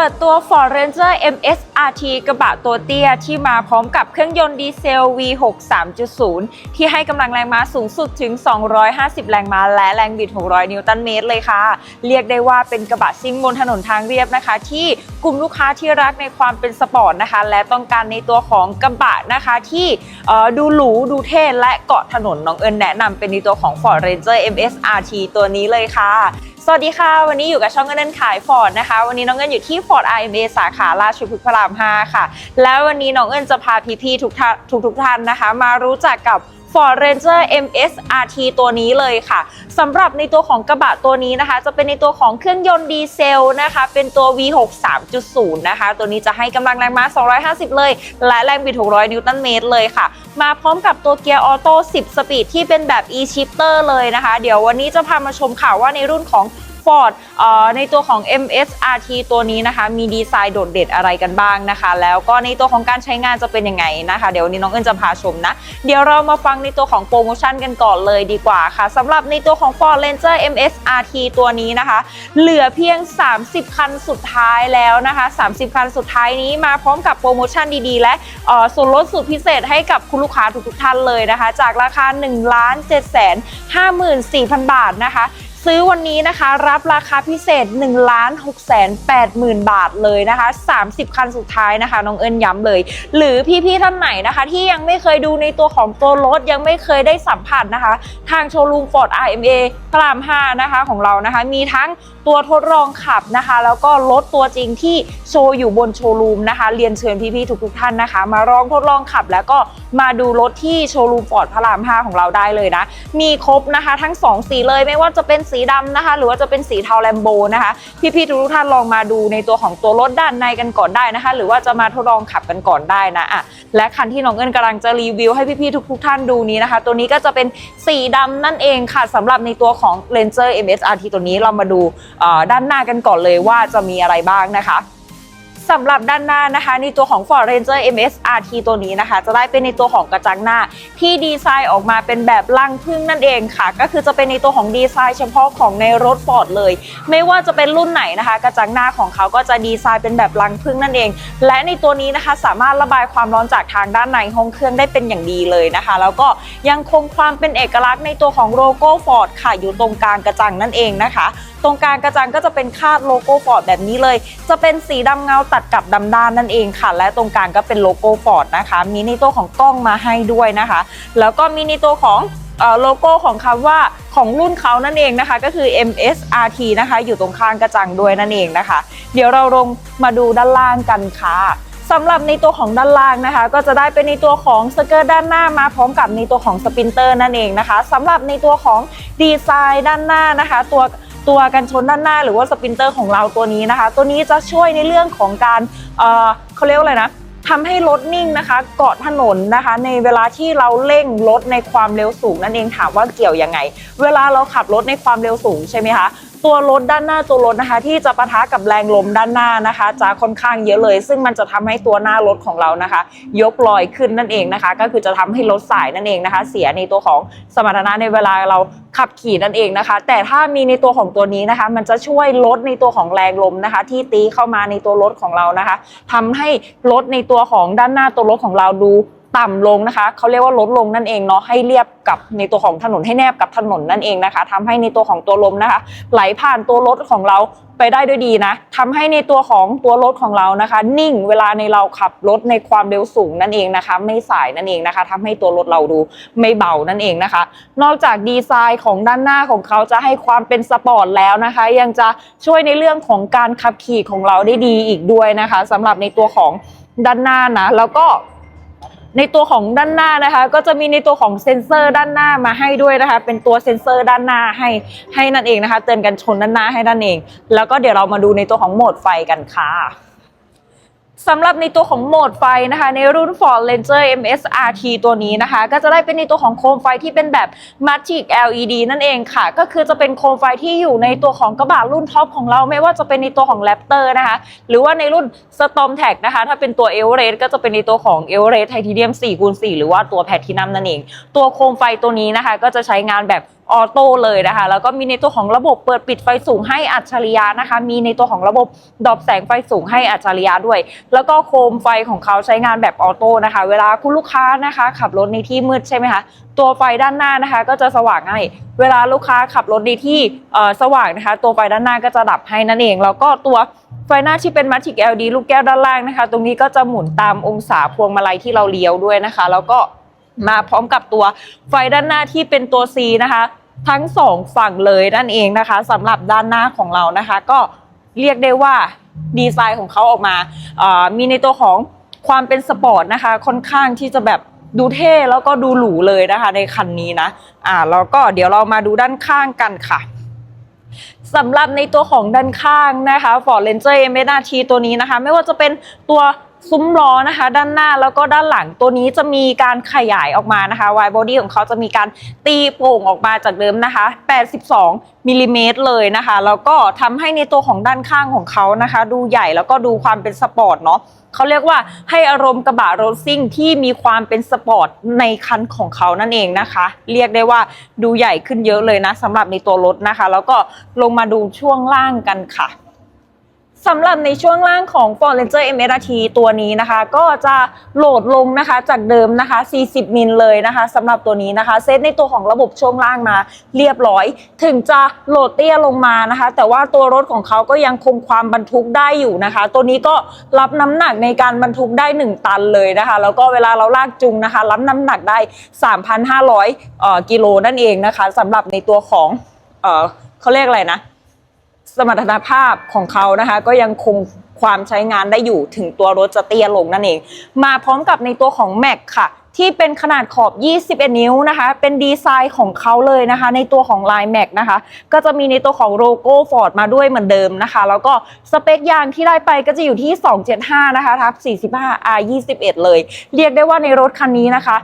ปิดตัว Ford Ranger MSRT กระบะตัวเตี้ยที่มาพร้อมกับเครื่องยนต์ดีเซล V6 3.0 ที่ให้กำลังแรงม้าสูงสุดถึง 250 แรงม้าและแรงบิด 600 นิวตันเมตรเลยค่ะ เรียกได้ว่าเป็นกระบะซิ่งบนถนนทางเรียบนะคะ ที่กลุ่มลูกค้าที่รักในความเป็นสปอร์ตนะคะ และต้องการในตัวของกระบะนะคะที่ดูหรูดูเท่และเกาะถนนน้องเอิญแนะนำเป็นในตัวของ Ford Ranger MSRT ตัวนี้เลยค่ะ สวัสดีค่ะ วันนี้อยู่กับช่องเงินขายฟอร์ดนะคะ วันนี้น้องเงินอยู่ที่ Ford RMA สาขาราชพฤกษ์พระราม 5 ค่ะ แล้ววันนี้น้องเงินจะพาพี่ๆทุกท่านทุกทุกๆท่านนะคะ มารู้จักกับ Ford Ranger MSRT ตัวนี้เลยค่ะสำหรับในตัวของกระบะตัวนี้นะคะ จะเป็นในตัวของเครื่องยนต์ดีเซลนะคะ เป็นตัว V6 3.0 นะคะ ตัวนี้จะให้กำลังแรงม้า 250 เลย และแรงบิด 600 นิวตันเมตรเลยค่ะ มาพร้อมกับตัวเกียร์ออโต้ 10 สปีดที่เป็นแบบ e-shifter เลยนะคะ เดี๋ยววันนี้จะพามาชมค่ะว่าในรุ่นของ Ford เอ่อในตัวของ MSRT ตัวนี้นะคะ มีดีไซน์โดดเด่นอะไรกันบ้างนะคะ แล้วก็ในตัวของการใช้งานจะเป็นยังไงนะคะ เดี๋ยวนี้น้องเอิญจะพาชมนะ เดี๋ยวเรามาฟังในตัวของโปรโมชั่นกันก่อนเลยดีกว่าค่ะสำหรับในตัวของ Ford Ranger MSRT ตัวนี้นะคะ เหลือเพียง 30 คันสุดท้ายแล้วนะคะ 30 คันสุดท้ายนี้มาพร้อมกับโปรโมชั่นดีๆ และส่วนลดสุดพิเศษให้กับคุณลูกค้าทุกๆท่านเลยนะคะ จากราคา 1 7 5 4 0 0 0 บาทนะคะ ซื้อวันนี้นะคะ รับราคาพิเศษ 1 6 8 0 0 0 0 บาทเลยนะคะ 30 คันสุดท้ายนะคะ น้องเอิญย้ำเลย หรือพี่ๆท่านไหนนะคะ ที่ยังไม่เคยดูในตัวของตัวรถยังไม่เคยได้สัมผัสนะคะ ทางโชว์รูม Ford RMA พระราม 5 นะคะของเรานะคะ มีทั้งตัวทดลองขับนะคะ แล้วก็รถตัวจริงที่โชว์อยู่บนโชว์รูมนะคะ เรียนเชิญพี่ๆทุกๆท่านนะคะ มาลองทดลองขับแล้วก็มาดูรถที่โชว์รูม Ford พระราม 5 ของเราได้เลยนะ มีครบนะคะ ทั้ง 2 สีเลยไม่ว่าจะเป็นสีดำนะคะ หรือว่าจะเป็นสีเทาแลมโบนะคะ พี่ๆทุกๆท่านลองมาดูในตัวของตัวรถด้านในกันก่อนได้นะคะ หรือว่าจะมาทดลองขับกันก่อนได้นะอะ และคันที่น้องเอิญกำลังจะรีวิวให้พี่ๆทุกๆท่านดูนี้นะคะ ตัวนี้ก็จะเป็นสีดำนั่นเองค่ะสำหรับในตัวของ Ranger MSRT ตัวนี้เรามาดูด้านหน้ากันก่อนเลยว่าจะมีอะไรบ้างนะคะ สำหรับด้านหน้านะคะ ในตัวของ Ford Ranger MSRT ตัวนี้นะคะ จะได้เป็นในตัวของกระจังหน้า ที่ดีไซน์ออกมาเป็นแบบลังพึ่งนั่นเองค่ะ ก็คือจะเป็นในตัวของดีไซน์เฉพาะของในรถ Ford เลย ไม่ว่าจะเป็นรุ่นไหนนะคะ กระจังหน้าของเขาก็จะดีไซน์เป็นแบบลังพึ่งนั่นเอง และในตัวนี้นะคะสามารถระบายความร้อนจากทางด้านในห้องเครื่องได้เป็นอย่างดีเลยนะคะ แล้วก็ยังคงความเป็นเอกลักษณ์ในตัวของโลโก้ Ford ค่ะอยู่ตรงกลางกระจังนั่นเองนะคะ ตรงกลางกระจังก็จะเป็นคาดโลโก้ฟอร์ดแบบนี้เลย จะเป็นสีดำเงาตัดกับดำด้านนั่นเองค่ะ และตรงกลางก็เป็นโลโก้ฟอร์ดนะคะ มีในตัวของกล้องมาให้ด้วยนะคะ แล้วก็มีในตัวของโลโก้ของคำว่าของรุ่นเขานั่นเองนะคะ ก็คือ MSRT นะคะ อยู่ตรงข้างกระจังด้วยนั่นเองนะคะ เดี๋ยวเราลงมาดูด้านล่างกันค่ะสำหรับในตัวของด้านล่างนะคะ ก็จะได้เป็นในตัวของสเกิร์ตด้านหน้ามาพร้อมกับในตัวของสปินเตอร์นั่นเองนะคะสำหรับในตัวของดีไซน์ด้านหน้านะคะ ตัว ตัวกันชนด้านหน้าหรือว่าสปินเตอร์ของเราตัวนี้นะคะ ตัวนี้จะช่วยในเรื่องของการเออเขาเรียกว่าอะไรนะทำให้รถนิ่งนะคะ เกาะถนนนะคะ ในเวลาที่เราเร่งรถในความเร็วสูงนั่นเองถามว่าเกี่ยวยังไง เวลาเราขับรถในความเร็วสูงใช่ไหมคะ ตัวรถด้านหน้าตัวรถนะคะ ที่จะปะทะกับแรงลมด้านหน้านะคะ จะค่อนข้างเยอะเลย ซึ่งมันจะทำให้ตัวหน้ารถของเรานะคะ ยกลอยขึ้นนั่นเองนะคะ ก็คือจะทำให้รถสายนั่นเองนะคะ เสียในตัวของสมรรถนะในเวลาเราขับขี่นั่นเองนะคะ แต่ถ้ามีในตัวของตัวนี้นะคะ มันจะช่วยลดในตัวของแรงลมนะคะ ที่ตีเข้ามาในตัวรถของเรานะคะทำให้รถในตัวของด้านหน้าตัวรถของเราดู ต่ำลงนะคะเขาเรียกว่าลดลงนั่นเองเนาะให้เรียบกับในตัวของถนนให้แนบกับถนนนั่นเองนะคะทำให้ในตัวของตัวลมนะคะ ไหลผ่านตัวรถของเราไปได้ด้วยดีนะทำให้ในตัวของตัวรถของเรานะคะ นิ่งเวลาในเราขับรถในความเร็วสูงนั่นเองนะคะ ไม่สายนั่นเองนะคะทำให้ตัวรถเราดูไม่เบานั่นเองนะคะ นอกจากดีไซน์ของด้านหน้าของเขาจะให้ความเป็นสปอร์ตแล้วนะคะ ยังจะช่วยในเรื่องของการขับขี่ของเราได้ดีอีกด้วยนะคะสำหรับในตัวของด้านหน้านะแล้วก็ ในตัวของด้านหน้านะคะ ก็จะมีในตัวของเซ็นเซอร์ด้านหน้ามาให้ด้วยนะคะ เป็นตัวเซ็นเซอร์ด้านหน้าให้ให้นั่นเองนะคะ เตือนกันชนด้านหน้าให้ด้านเอง แล้วก็เดี๋ยวเรามาดูในตัวของโหมดไฟกันค่ะ สำหรับในตัวของโหมดไฟนะคะ ในรุ่น Ford Ranger MSRT ตัวนี้นะคะ ก็จะได้เป็นในตัวของโคมไฟที่เป็นแบบ Matic LED นั่นเองค่ะ ก็คือจะเป็นโคมไฟที่อยู่ในตัวของกระบะรุ่นท็อปของเราไม่ว่าจะเป็นในตัวของ Raptor นะคะ หรือว่าในรุ่น Storm Tag นะคะ ถ้าเป็นตัว e v e r e s t ก็จะเป็นในตัวของ e v e r e s t Titanium 4คูณ4หรือว่าตัวแพทินัมนั่นเอง ตัวโคมไฟตัวนี้นะคะ ก็จะใช้งานแบบ ออโต้เลยนะคะ แล้วก็มีในตัวของระบบเปิดปิดไฟสูงให้อัจฉริยะนะคะ มีในตัวของระบบดอปแสงไฟสูงให้อัจฉริยะด้วย แล้วก็โคมไฟของเขาใช้งานแบบออโต้นะคะ เวลาคุณลูกค้านะคะ ขับรถในที่มืดใช่ไหมคะตัวไฟด้านหน้านะคะ ก็จะสว่างให้เวลาลูกค้าขับรถในที่สว่างนะคะ ตัวไฟด้านหน้าก็จะดับให้นั่นเอง แล้วก็ตัวไฟหน้าที่เป็นมั g จิก LED ลูกแก้วด้านล่างนะคะ ตรงนี้ก็จะหมุนตามองศาพวงมาลัยที่เราเลี้ยวด้วยนะคะ แล้วก็มาพร้อมกับตัวไฟด้านหน้าที่เป็นตัว C นะคะ ทั้งสองฝั่งเลยนั่นเองนะคะสำหรับด้านหน้าของเรานะคะ ก็เรียกได้ว่าดีไซน์ของเขาออกมา มีในตัวของความเป็นสปอร์ตนะคะ ค่อนข้างที่จะแบบดูเท่แล้วก็ดูหรูเลยนะคะ ในคันนี้นะ อ่าแล้วก็เดี๋ยวเรามาดูด้านข้างกันค่ะสำหรับในตัวของด้านข้างนะคะ Ford Ranger m s r t ตัวนี้นะคะ ไม่ว่าจะเป็นตัว ซุ้มล้อนะคะ ด้านหน้าแล้วก็ด้านหลังตัวนี้จะมีการขยายออกมานะคะ wide body ของเขาจะมีการตีโป่งออกมาจากเดิมนะคะ 82มิลลิเมตรเลยนะคะ แล้วก็ทำให้ในตัวของด้านข้างของเขานะคะ ดูใหญ่แล้วก็ดูความเป็นสปอร์ตเนาะเขาเรียกว่าให้อารมณ์กระบะรถซิ่งที่มีความเป็นสปอร์ตในคันของเขานั่นเองนะคะ เรียกได้ว่าดูใหญ่ขึ้นเยอะเลยนะสำหรับในตัวรถนะคะ แล้วก็ลงมาดูช่วงล่างกันค่ะ สำหรับในช่วงล่างของ Ford Ranger MSRT ตัวนี้นะคะ ก็จะโหลดลงนะคะจากเดิมนะคะ 40 มิลเลยนะคะสำหรับตัวนี้นะคะ เซตในตัวของระบบช่วงล่างมาเรียบร้อย ถึงจะโหลดเตี้ยลงมานะคะ แต่ว่าตัวรถของเขาก็ยังคงความบรรทุกได้อยู่นะคะ ตัวนี้ก็รับน้ำหนักในการบรรทุกได้ 1 ตันเลยนะคะ แล้วก็เวลาเราลากจูงนะคะ รับน้ำหนักได้ 3,500เอ่อกิโลนั่นเองนะคะสำหรับในตัวของเอ่อเขาเรียกอะไรนะ สมรรถภาพของเขานะคะ ก็ยังคงความใช้งานได้อยู่ถึงตัวรถจะเตี้ยลงนั่นเอง มาพร้อมกับในตัวของ Mac ค่ะ ที่เป็นขนาดขอบ 21 นิ้วนะคะ เป็นดีไซน์ของเขาเลยนะคะ ในตัวของลาย Mac นะคะ ก็จะมีในตัวของโลโก้ Ford มาด้วยเหมือนเดิมนะคะ แล้วก็สเปคยางที่ได้ไปก็จะอยู่ที่ 275 นะคะทับ45 R 21เลย เรียกได้ว่าในรถคันนี้นะคะ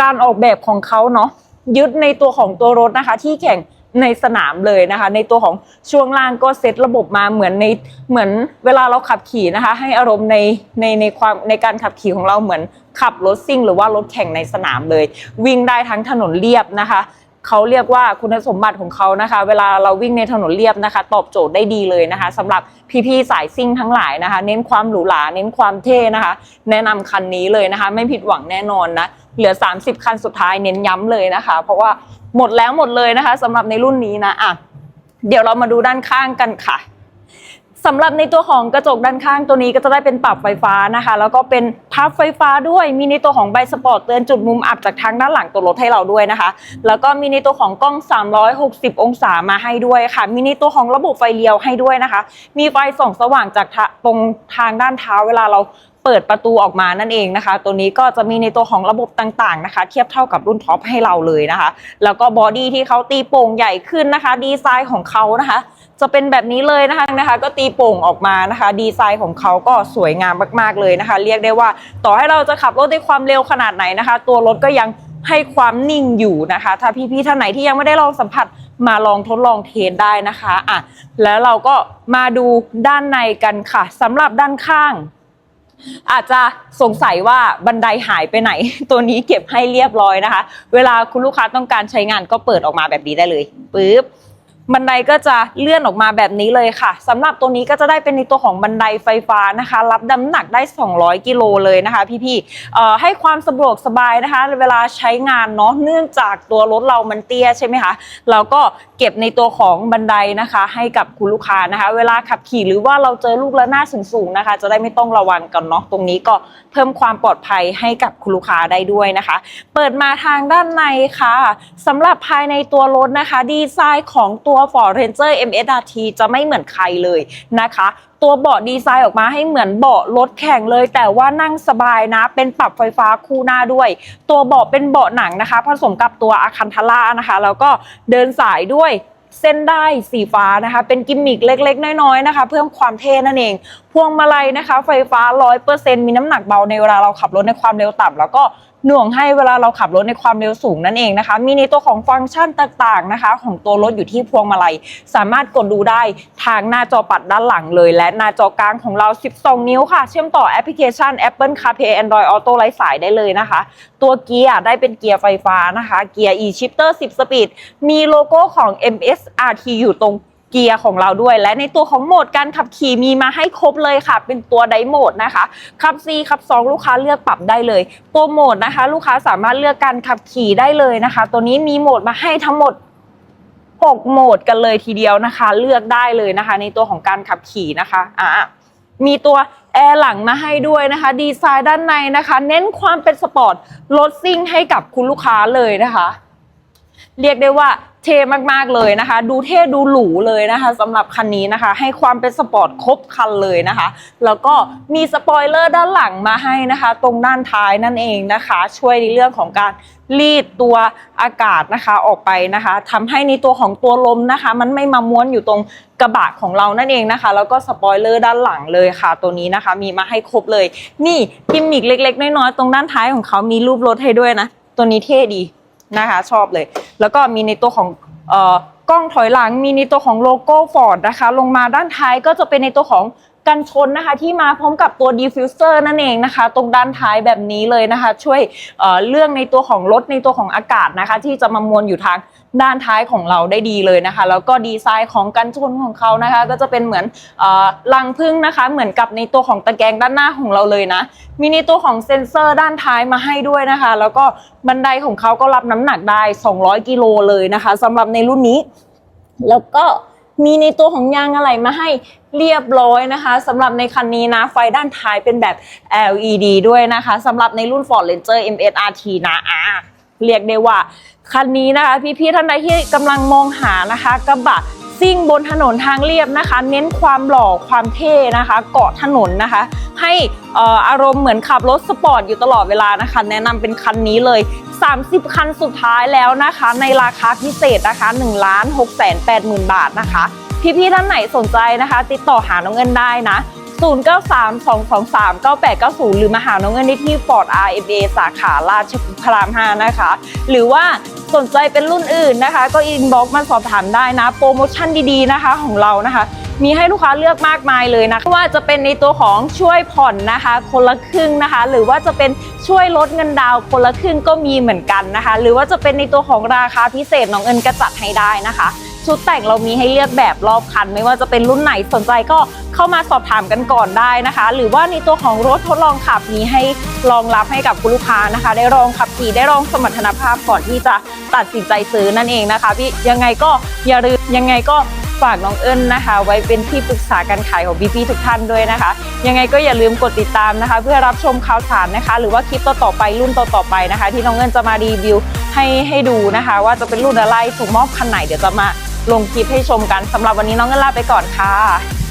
การออกแบบของเขาเนาะยึดในตัวของตัวรถนะคะ ที่แข่ง ในสนามเลยนะคะ ในตัวของช่วงล่างก็เซตระบบมาเหมือนในเหมือนเวลาเราขับขี่นะคะ ให้อารมณ์ในในในความในการขับขี่ของเราเหมือนขับรถซิ่ง หรือว่ารถแข่งในสนามเลย วิ่งได้ทั้งถนนเรียบนะคะ เขาเรียกว่าคุณสมบัติของเขานะคะ เวลาเราวิ่งในถนนเรียบนะคะ ตอบโจทย์ได้ดีเลยนะคะสำหรับพี่ๆสายซิ่งทั้งหลายนะคะ เน้นความหรูหราเน้นความเท่นะคะ แนะนำคันนี้เลยนะคะ ไม่ผิดหวังแน่นอนนะเหลือ 30 คันสุดท้ายเน้นย้ำเลยนะคะ เพราะว่าหมดแล้วหมดเลยนะคะสำหรับในรุ่นนี้นะอะเดี๋ยวเรามาดูด้านข้างกันค่ะ สำหรับในตัวของกระจกด้านข้างตัวนี้ก็จะได้เป็นปรับไฟฟ้านะคะ แล้วก็เป็นพับไฟฟ้าด้วยมีในตัวของใบสปอร์ตเตือนจุดมุมอับจากทางด้านหลังตัวรถให้เราด้วยนะคะ แล้วก็มีในตัวของกล้อง 360 องศามาให้ด้วยค่ะ มีในตัวของระบบไฟเลี้ยวให้ด้วยนะคะ มีไฟส่องสว่างจากตรงทางด้านเท้าเวลาเราเปิดประตูออกมานั่นเองนะคะ ตัวนี้ก็จะมีในตัวของระบบต่างๆนะคะ เทียบเท่ากับรุ่นท็อปให้เราเลยนะคะ แล้วก็บอดี้ที่เขาตีโป่งใหญ่ขึ้นนะคะ ดีไซน์ของเขานะคะ จะเป็นแบบนี้เลยนะคะนะคะ ก็ตีโป่งออกมานะคะ ดีไซน์ของเขาก็สวยงามมากๆเลยนะคะ เรียกได้ว่า ต่อให้เราจะขับรถด้วยความเร็วขนาดไหนนะคะ ตัวรถก็ยังให้ความนิ่งอยู่นะคะ ถ้าพี่ๆท่านไหนที่ยังไม่ได้ลองสัมผัสมาลองทดลองเทสได้นะคะอะแล้วเราก็มาดูด้านในกันค่ะสำหรับด้านข้าง อาจจะสงสัยว่าบันไดหายไปไหน ตัวนี้เก็บให้เรียบร้อยนะคะ เวลาคุณลูกค้าต้องการใช้งานก็เปิดออกมาแบบนี้ได้เลยปึ๊บ บันไดก็จะเลื่อนออกมาแบบนี้เลยค่ะสำหรับตัวนี้ก็จะได้เป็นในตัวของบันไดไฟฟ้านะคะ รับน้าหนักได้ 200 กิโลเลยนะคะ พี่ๆให้ความสะดวกสบายนะคะ เวลาใช้งานเนาะเนื่องจากตัวรถเรามันเตี้ยใช่ไหมคะเราก็เก็บในตัวของบันไดนะคะ ให้กับคุณลูกค้านะคะ เวลาขับขี่หรือว่าเราเจอลูกระนาดสูงๆนะคะ จะได้ไม่ต้องระวังกันเนาะตรงนี้ก็เพิ่มความปลอดภัยให้กับคุณลูกค้าได้ด้วยนะคะ เปิดมาทางด้านในค่ะสำหรับภายในตัวรถนะคะ ดีไซน์ของตัว Ford Ranger MSRT จะไม่เหมือนใครเลยนะคะตัวเบาะดีไซน์ออกมาให้เหมือนเบาะรถแข่งเลย แต่ว่านั่งสบายนะ เป็นปรับไฟฟ้าคู่หน้าด้วย ตัวเบาะเป็นเบาะหนังนะคะ ผสมกับตัวอาคันทาร่านะคะ แล้วก็เดินสายด้วยเส้นได้สีฟ้านะคะ เป็นกิมมิกเล็กๆ น้อยๆนะคะ เพิ่มความเท่นั่นเอง พวงมาลัยนะคะ ไฟฟ้า 100%มีน้ำหนักเบาในเวลาเราขับรถในความเร็วต่ำแล้วก็ หน่วงให้เวลาเราขับรถในความเร็วสูงนั่นเองนะคะ มีในตัวของฟังก์ชันต่างๆนะคะ ของตัวรถอยู่ที่พวงมาลัย สามารถกดดูได้ทางหน้าจอปัดด้านหลังเลย และหน้าจอกลางของเรา 12 นิ้วค่ะ เชื่อมต่อแอปพลิเคชัน Apple CarPlay Android Auto ไร้สายได้เลยนะคะ ตัวเกียร์ได้เป็นเกียร์ไฟฟ้านะคะ เกียร์ e-shifter 10 สปีด มีโลโก้ของ MSRT อยู่ตรง เกียร์ของเราด้วย และในตัวของโหมดการขับขี่มีมาให้ครบเลยค่ะ เป็นตัวไดโหมดนะคะขับ C ขับ 2 ลูกค้าเลือกปรับได้เลย ตัวโหมดนะคะ ลูกค้าสามารถเลือกการขับขี่ได้เลยนะคะ ตัวนี้มีโหมดมาให้ทั้งหมด6โหมดกันเลยทีเดียวนะคะ เลือกได้เลยนะคะ ในตัวของการขับขี่นะคะอะมีตัวแอร์หลังมาให้ด้วยนะคะ ดีไซน์ด้านในนะคะ เน้นความเป็นสปอร์ตรถซิ่งให้กับคุณลูกค้าเลยนะคะ เรียกได้ว่าเท่มากๆเลยนะคะ ดูเท่ดูหรูเลยนะคะสำหรับคันนี้นะคะ ให้ความเป็นสปอร์ตครบคันเลยนะคะ แล้วก็มีสปอยเลอร์ด้านหลังมาให้นะคะ ตรงด้านท้ายนั่นเองนะคะ ช่วยในเรื่องของการรีดตัวอากาศนะคะออกไปนะคะทำให้ในตัวของตัวลมนะคะ มันไม่มาม้วนอยู่ตรงกระบะของเรานั่นเองนะคะ แล้วก็สปอยเลอร์ด้านหลังเลยค่ะ ตัวนี้นะคะ มีมาให้ครบเลย นี่กิมมิกเล็ก ๆ น้อยๆตรงด้านท้ายของเขามีรูปรถให้ด้วยนะ ตัวนี้เท่ดี นะคะ ชอบเลย แล้วก็มีในตัวของกล้องถอยหลัง มีในตัวของโลโก้ฟอร์ดนะคะ ลงมาด้านท้ายก็จะเป็นในตัวของกันชนนะคะที่มาพร้อมกับตัวดีฟิวเซอร์นั่นเองนะคะ ตรงด้านท้ายแบบนี้เลยนะคะ ช่วยเเรื่องในตัวของรถในตัวของอากาศนะคะ ที่จะมามวลอยู่ทาง ด้านท้ายของเราได้ดีเลยนะคะ แล้วก็ดีไซน์ของกันชนของเขานะคะ ก็จะเป็นเหมือนเอ่อรังพึ่งนะคะ เหมือนกับในตัวของตะแกรงด้านหน้าของเราเลยนะ มีในตัวของเซ็นเซอร์ด้านท้ายมาให้ด้วยนะคะ แล้วก็บันไดของเขาก็รับน้ำหนักได้ 200 กิโลเลยนะคะสำหรับในรุ่นนี้ แล้วก็มีในตัวของยางอะไหล่มาให้เรียบร้อยนะคะสำหรับในคันนี้นะ ไฟด้านท้ายเป็นแบบ LED ด้วยนะคะสำหรับในรุ่น Ford Ranger MSRT นะอะ เรียกได้ว่า คันนี้นะคะ พี่ๆท่านใดที่กำลังมองหานะคะกระบะซิ่งบนถนนทางเรียบนะคะ เน้นความหล่อความเท่นะคะ เกาะถนนนะคะ ให้อารมณ์เหมือนขับรถสปอร์ตอยู่ตลอดเวลานะคะ แนะนำเป็นคันนี้เลย 30 คันสุดท้ายแล้วนะคะ ในราคาพิเศษนะคะ1ล้าน6แสน8หมื่นบาทนะคะ พี่ๆท่านไหนสนใจนะคะ ติดต่อหาน้องเงินได้นะ 0932239890 หรือมาหาน้องเงินได้ที่ Ford RMA สาขาราชพราม5นะคะ หรือว่าสนใจเป็นรุ่นอื่นนะคะ ก็อินบ็อกมาสอบถามได้นะ โปรโมชั่นดีๆนะคะของเรานะคะมีให้ลูกค้าเลือกมากมายเลยนะว่าจะเป็นในตัวของช่วยผ่อนนะคะ คนละครึ่งนะคะ หรือว่าจะเป็นช่วยลดเงินดาวน์คนละครึ่งก็มีเหมือนกันนะคะ หรือว่าจะเป็นในตัวของราคาพิเศษน้องเอิญกระจัดให้ได้นะคะ ชุดแต่งเรามีให้เลือกแบบรอบคัน ไม่ว่าจะเป็นรุ่นไหนสนใจก็เข้ามาสอบถามกันก่อนได้นะคะ หรือว่าในตัวของรถทดลองขับมีให้รองรับให้กับคุณลูกค้านะคะ ได้ลองขับขี่ได้ลองสมรรถนภาพก่อนที่จะตัดสินใจซื้อนั่นเองนะคะพี่ยังไงก็อย่าลืมยังไงก็ฝากน้องเอิญนะคะ ไว้เป็นที่ปรึกษาการขายของพี่ๆทุกท่านด้วยนะคะ ยังไงก็อย่าลืมกดติดตามนะคะ เพื่อรับชมข่าวสารนะคะ หรือว่าคลิปต่อๆไปรุ่นต่อๆไปนะคะ ที่น้องเอิญจะมารีวิวให้ให้ดูนะคะ ว่าจะเป็นรุ่นอะไรถูกมอบคันไหนเดี๋ยวจะมา ลงคลิปให้ชมกันสำหรับวันนี้น้องเงินลาไปก่อนค่ะ